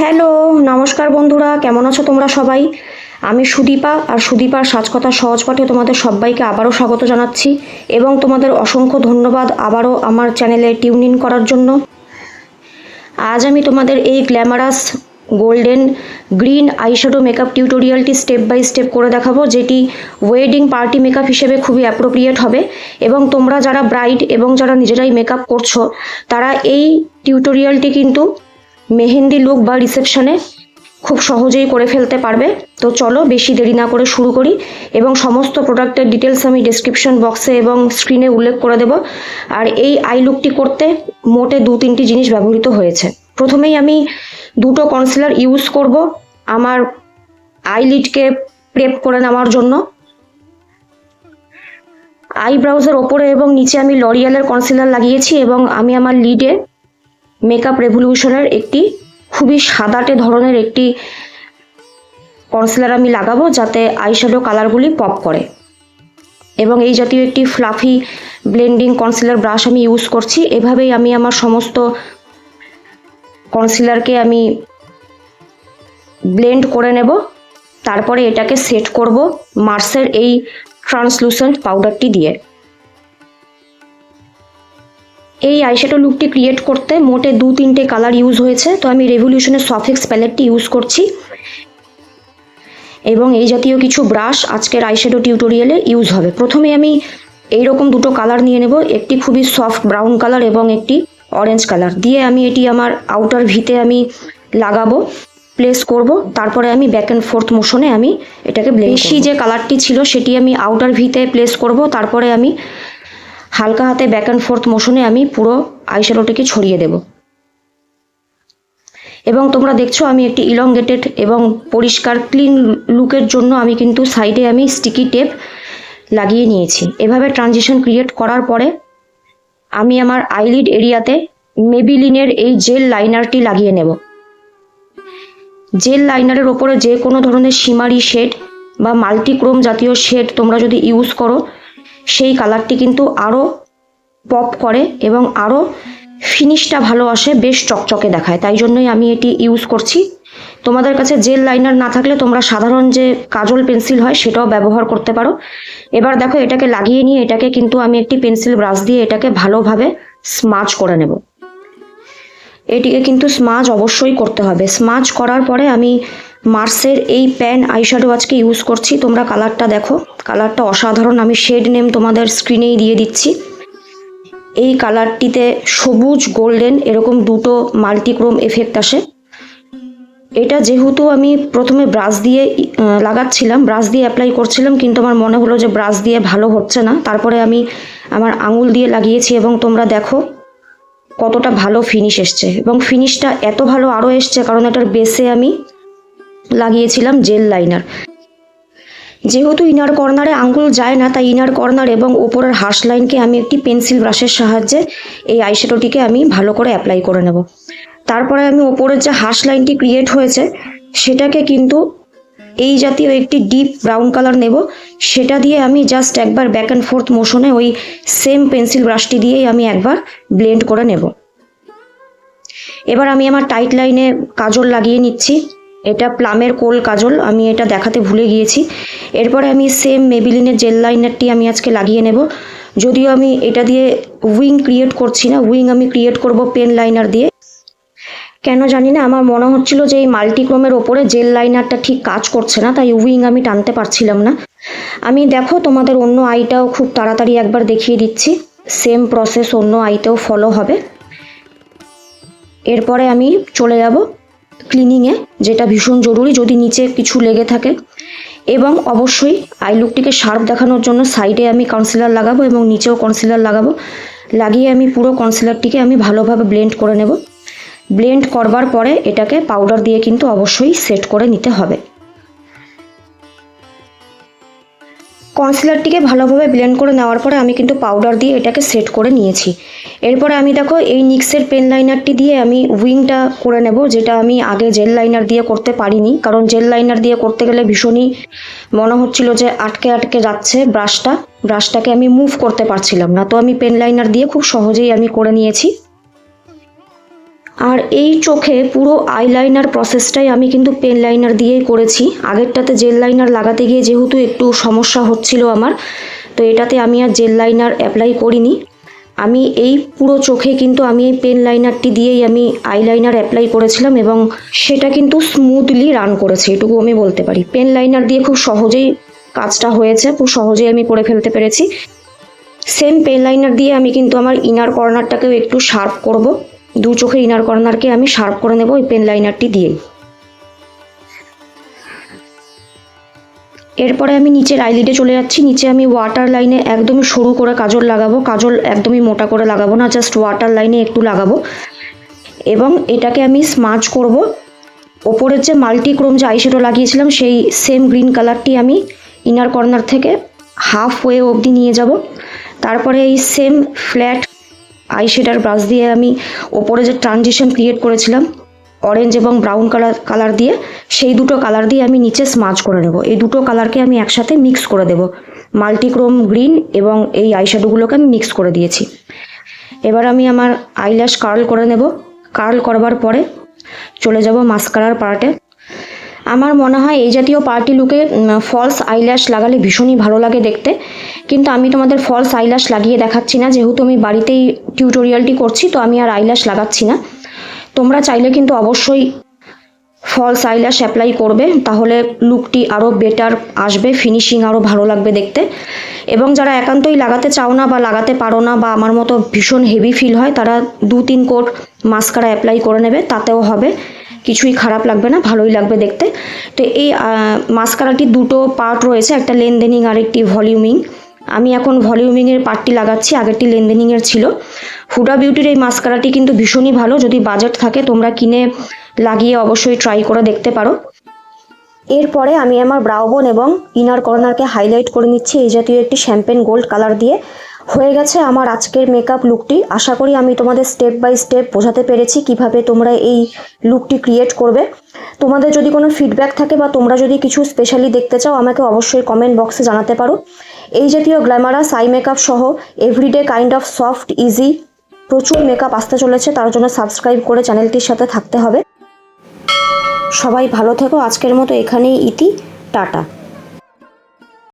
Hello, নমস্কার বন্ধুরা, কেমন আছো তোমরা সবাই? আমি সুদীপা, আর সুদীপার সাজকথা সহজ পাঠে তোমাদের সবাইকে আবারও স্বাগত জানাচ্ছি এবং তোমাদের অসংখ্য ধন্যবাদ আবারও আমার চ্যানেলে টিউন ইন করার জন্য। আজ আমি তোমাদের এই glamorous golden green eyeshadow makeup টিউটোরিয়ালটি স্টেপ বাই স্টেপ করে দেখাবো, যেটি ওয়েডিং পার্টি মেকআপ হিসেবে খুবই অ্যাপ্রোপ্রিয়েট হবে। এবং তোমরা যারা ব্রাইড এবং যারা নিজেরাই মেকআপ করছ, তারা এই টিউটোরিয়ালটি কিন্তু মেহেন্দি লুক বা রিসেপশনে খুব সহজেই করে ফেলতে পারবে। তো চলো বেশি দেরি না করে শুরু করি এবং সমস্ত প্রোডাক্টের ডিটেলস আমি ডেসক্রিপশন বক্সে এবং স্ক্রিনে উল্লেখ করে দেব। আর এই আই লুকটি করতে মোটে দু তিনটি জিনিস ব্যবহৃত হয়েছে। প্রথমেই আমি দুটো কনসিলার ইউজ করব আমার আইলিডকে প্রেপ করে নেওয়ার জন্য। আইব্রাউজের ওপরে এবং নিচে আমি লরিয়ালের কনসিলার লাগিয়েছি এবং আমি আমার লিডে মেকআপ রেভলিউশনের একটি খুবই সাদাটে ধরনের একটি কনসিলার আমি লাগাবো যাতে আইশ্যাডো কালারগুলি পপ করে। এবং এই জাতীয় একটি ফ্লাফি ব্লেন্ডিং কনসিলার ব্রাশ আমি ইউজ করছি। এভাবেই আমি আমার সমস্ত কনসিলারকে আমি ব্লেন্ড করে নেব। তারপরে এটাকে সেট করব মার্সের এই ট্রান্সলুসেন্ট পাউডারটি দিয়ে। এই আইশ্যাডো লুকটি ক্রিয়েট করতে মোটে দু তিনটে কালার ইউজ হয়েছে। তো আমি রেভলিউশনের সফেক্স প্যালেটটি ইউজ করছি। এবং এই জাতীয় কিছু ব্রাশ আজকের আইশ্যাডো টিউটোরিয়ালে ইউজ হবে। প্রথমে আমি এই রকম দুটো কালার নিয়ে নেব একটি খুবই সফট ব্রাউন কালার এবং একটি অরেঞ্জ কালার দিয়ে আমি এটি আমার আউটার ভিতে আমি লাগাবো প্লেস করব। তারপরে আমি ব্যাক অ্যান্ড ফোর্থ মোশনে আমি এটাকে বেশি যে কালারটি ছিল সেটি আমি আউটার ভিতে প্লেস করব তারপরে আমি হালকা হাতে ব্যাক অ্যান্ড ফোর্থ মোশনে আমি পুরো আইশ্যাডোটিকে ছড়িয়ে দেব। এবং তোমরা দেখছ আমি একটি ইলংগেটেড এবং পরিষ্কার ক্লিন লুকের জন্য আমি কিন্তু সাইডে আমি স্টিকি টেপ লাগিয়ে নিয়েছি। এভাবে ট্রানজিশন ক্রিয়েট করার পরে আমি আমার আইলিড এরিয়াতে মেবিলিনের এই জেল লাইনারটি লাগিয়ে নেব। জেল লাইনারের ওপরে যে কোনো ধরনের সিমারি শেড বা মাল্টিক্রোম জাতীয় শেড তোমরা যদি ইউজ করো সেই কালারটি কিন্তু আরও পপ করে এবং আরও ফিনিশটা ভালো আসে, বেশ চকচকে দেখায়। তাই জন্যই আমি এটি ইউজ করছি। তোমাদের কাছে জেল লাইনার না থাকলে তোমরা সাধারণ যে কাজল পেন্সিল হয়, সেটাও ব্যবহার করতে পারো। এবার দেখো, এটাকে লাগিয়ে নিয়ে এটাকে কিন্তু আমি একটি পেন্সিল ব্রাশ দিয়ে এটাকে ভালোভাবে স্মাচ করে নেব। এটিকে কিন্তু স্মাজ অবশ্যই করতে হবে। স্মাজ করার পরে আমি মার্সের এই প্যান আইশ্যাডো আজকে ইউজ করছি। তোমরা কালারটা দেখো। কালারটা অসাধারণ। আমি শেড নেম তোমাদের স্ক্রিনেই দিয়ে দিচ্ছি। এই কালারটিতে সবুজ, গোল্ডেন এরকম দুটো মাল্টিক্রোম এফেক্ট আসে। এটা যেহেতু আমি প্রথমে ব্রাশ দিয়ে লাগাচ্ছিলাম, ব্রাশ দিয়ে অ্যাপ্লাই করছিলাম, কিন্তু আমার মনে হলো যে ব্রাশ দিয়ে ভালো হচ্ছে না। তারপরে আমি আমার আঙুল দিয়ে লাগিয়েছি এবং তোমরা দেখো কতটা ভালো ফিনিশ এসছে। এবং ফিনিশটা এত ভালো আরও এসছে, কারণ এটার বেসে আমি লাগিয়েছিলাম জেল লাইনার। যেহেতু ইনার কর্নারে আঙ্গুল যায় না, তাই ইনার কর্নার এবং ওপরের হাস লাইনকে আমি একটি পেন্সিল ব্রাশের সাহায্যে এই আইশ্যাডোটিকে আমি ভালো করে অ্যাপ্লাই করে নেব। তারপরে আমি ওপরের যে হাস লাইনটি ক্রিয়েট হয়েছে, সেটাকে কিন্তু এই জাতীয় একটি ডিপ ব্রাউন কালার নেব। সেটা দিয়ে আমি জাস্ট একবার ব্যাক অ্যান্ড ফোর্থ মোশনে ওই সেম পেন্সিল ব্রাশটি দিয়েই আমি একবার ব্লেন্ড করে নেব। এবার আমি আমার টাইট লাইনে কাজল লাগিয়ে নিচ্ছি। এটা প্লামের কোল কাজল, আমি এটা দেখাতে ভুলে গিয়েছি। এরপরে আমি সেম মেবিলিনের জেল লাইনারটি আমি আজকে লাগিয়ে নেব। যদিও আমি এটা দিয়ে উইং ক্রিয়েট করছি না উইং আমি ক্রিয়েট করব পেন লাইনার দিয়ে। কেন জানি না, আমার মনে হচ্ছিল যে এই মাল্টিক্রোমের ওপরে জেল লাইনারটা ঠিক কাজ করছে না, তাই উইং আমি টানতে পারছিলাম না। আমি দেখো তোমাদের অন্য আইটাও খুব তাড়াতাড়ি একবার দেখিয়ে দিচ্ছি। সেম প্রসেস অন্য আইতেও ফলো হবে। এরপরে আমি চলে যাব। ক্লিনিংয়ে যেটা ভীষণ জরুরি যদি নিচে কিছু লেগে থাকে। এবং অবশ্যই আই লুকটিকে শার্প দেখানোর জন্য সাইডে আমি কনসিলার লাগাবো এবং নিচেও কনসিলার লাগাবো। লাগিয়ে আমি পুরো কনসিলারটিকে আমি ভালোভাবে ব্লেন্ড করে নেব। ব্লেন্ড করবার পরে এটাকে পাউডার দিয়ে কিন্তু অবশ্যই সেট করে নিতে হবে। কনসিলারটিকে ভালোভাবে ব্লেন্ড করে নেওয়ার পরে আমি কিন্তু পাউডার দিয়ে এটাকে সেট করে নিয়েছি। এরপরে আমি দেখো এই নিক্সের পেন লাইনারটি দিয়ে আমি উইংটা করে নেব, যেটা আমি আগে জেল লাইনার দিয়ে করতে পারিনি। কারণ জেল লাইনার দিয়ে করতে গেলে ভীষণই মনে হচ্ছিল যে আটকে আটকে যাচ্ছে ব্রাশটা ব্রাশটাকে আমি মুভ করতে পারছিলাম না। তো আমি পেন লাইনার দিয়ে খুব সহজেই আমি করে নিয়েছি। আর এই চোখে পুরো আইলাইনার প্রসেসটাই আমি কিন্তু পেন লাইনার দিয়েই করেছি। আগেরটাতে জেল লাইনার লাগাতে গিয়ে যেহেতু একটু সমস্যা হচ্ছিল আমার, তো এটাতে আমি আর জেল লাইনার অ্যাপ্লাই করিনি। আমি এই পুরো চোখে কিন্তু আমি এই পেন লাইনারটি দিয়েই আমি আইলাইনার অ্যাপ্লাই করেছিলাম এবং সেটা কিন্তু স্মুথলি রান করেছে, এটুকু আমি বলতে পারি। পেন লাইনার দিয়ে খুব সহজেই কাজটা হয়েছে, খুব সহজেই আমি করে ফেলতে পেরেছি। সেম পেন লাইনার দিয়ে আমি কিন্তু আমার ইনার কর্নারটাকেও একটু শার্প করব। দু চোখের ইনার কর্নারকে আমি শার্প করে নেব ওই পেন লাইনারটি দিয়েই। এরপরে আমি নিচের আইলিডে চলে যাচ্ছি। নিচে আমি ওয়াটার লাইনে একদমই সরু করে কাজল লাগাবো। কাজল একদমই মোটা করে লাগাবো না জাস্ট ওয়াটার লাইনে একটু লাগাবো। এবং এটাকে আমি স্মাচ করব। ওপরের যে মাল্টিক্রোম যে আইশ্যাডো লাগিয়েছিলাম, সেই সেম গ্রিন কালারটি আমি ইনার কর্নার থেকে হাফ ওয়ে অবধি নিয়ে যাব। তারপরে এই সেম ফ্ল্যাট আইশ্যাডার ব্রাশ দিয়ে আমি ওপরে যে ট্রানজিশন ক্রিয়েট করেছিলাম অরেঞ্জ এবং ব্রাউন কালার কালার দিয়ে, সেই দুটো কালার দিয়ে আমি নিচে স্মাচ করে নেব। এই দুটো কালারকে আমি একসাথে মিক্স করে দেব। মাল্টিক্রোম গ্রিন এবং এই আইশ্যাডোগুলোকে আমি মিক্স করে দিয়েছি। এবার আমি আমার আইল্যাশ কার্ল করে নেব। কার্ল করবার পরে চলে যাব মাস্কারার পার্টে আমার মনে হয় এই জাতীয় পার্টি লুকে ফলস আইল্যাশ লাগালে ভীষণই ভালো লাগে দেখতে। কিন্তু আমি তোমাদের ফলস আইল্যাশ লাগিয়ে দেখাচ্ছি না। যেহেতু আমি বাড়িতেই টিউটোরিয়ালটি করছি, তো আমি আর আইল্যাশ লাগাচ্ছি না। তোমরা চাইলে কিন্তু অবশ্যই ফলস আইল্যাশ অ্যাপ্লাই করবে, তাহলে লুকটি আরও বেটার আসবে ফিনিশিং আরও ভালো লাগবে দেখতে। এবং যারা একান্তই লাগাতে চাও না বা লাগাতে পারো না বা আমার মতো ভীষণ হেভি ফিল হয়, তারা দু তিন কোট মাস্কারা অ্যাপ্লাই করে নেবে, তাতেও হবে। কিছুই খারাপ লাগবে না, ভালোই লাগবে দেখতে। তো এই মাস্কারাটির দুটো পার্ট রয়েছে, একটা লেনদেনিং আর একটি ভলিউমিং আমি এখন ভলিউমিংয়ের পার্টটি লাগাচ্ছি, আগেরটি লেনদেনিংয়ের ছিল। হুডা বিউটির এই মাস্কারাটি কিন্তু ভীষণই ভালো, যদি বাজেট থাকে তোমরা কিনে লাগিয়ে অবশ্যই ট্রাই করে দেখতে পারো। এরপরে আমি আমার ব্রাউবন এবং ইনার কর্নারকে হাইলাইট করে নিচ্ছি, এই জাতীয় একটি শ্যাম্পেন গোল্ড কালার দিয়ে। হয়ে গেছে আমার আজকের মেকআপ লুকটি আশা করি আমি তোমাদের স্টেপ বাই স্টেপ বোঝাতে পেরেছি কীভাবে তোমরা এই লুকটি ক্রিয়েট করবে। তোমাদের যদি কোনো ফিডব্যাক থাকে বা তোমরা যদি কিছু স্পেশালি দেখতে চাও, আমাকে অবশ্যই কমেন্ট বক্সে জানাতে পারো। এই জাতীয় গ্ল্যামারাস আই মেকআপ সহ everyday kind of soft easy প্রচুর মেকআপ আসতে চলেছে, তার জন্য সাবস্ক্রাইব করে চ্যানেলটির সাথে থাকতে হবে। সবাই ভালো থেকো, আজকের মতো এখানেই ইতি। টাটা।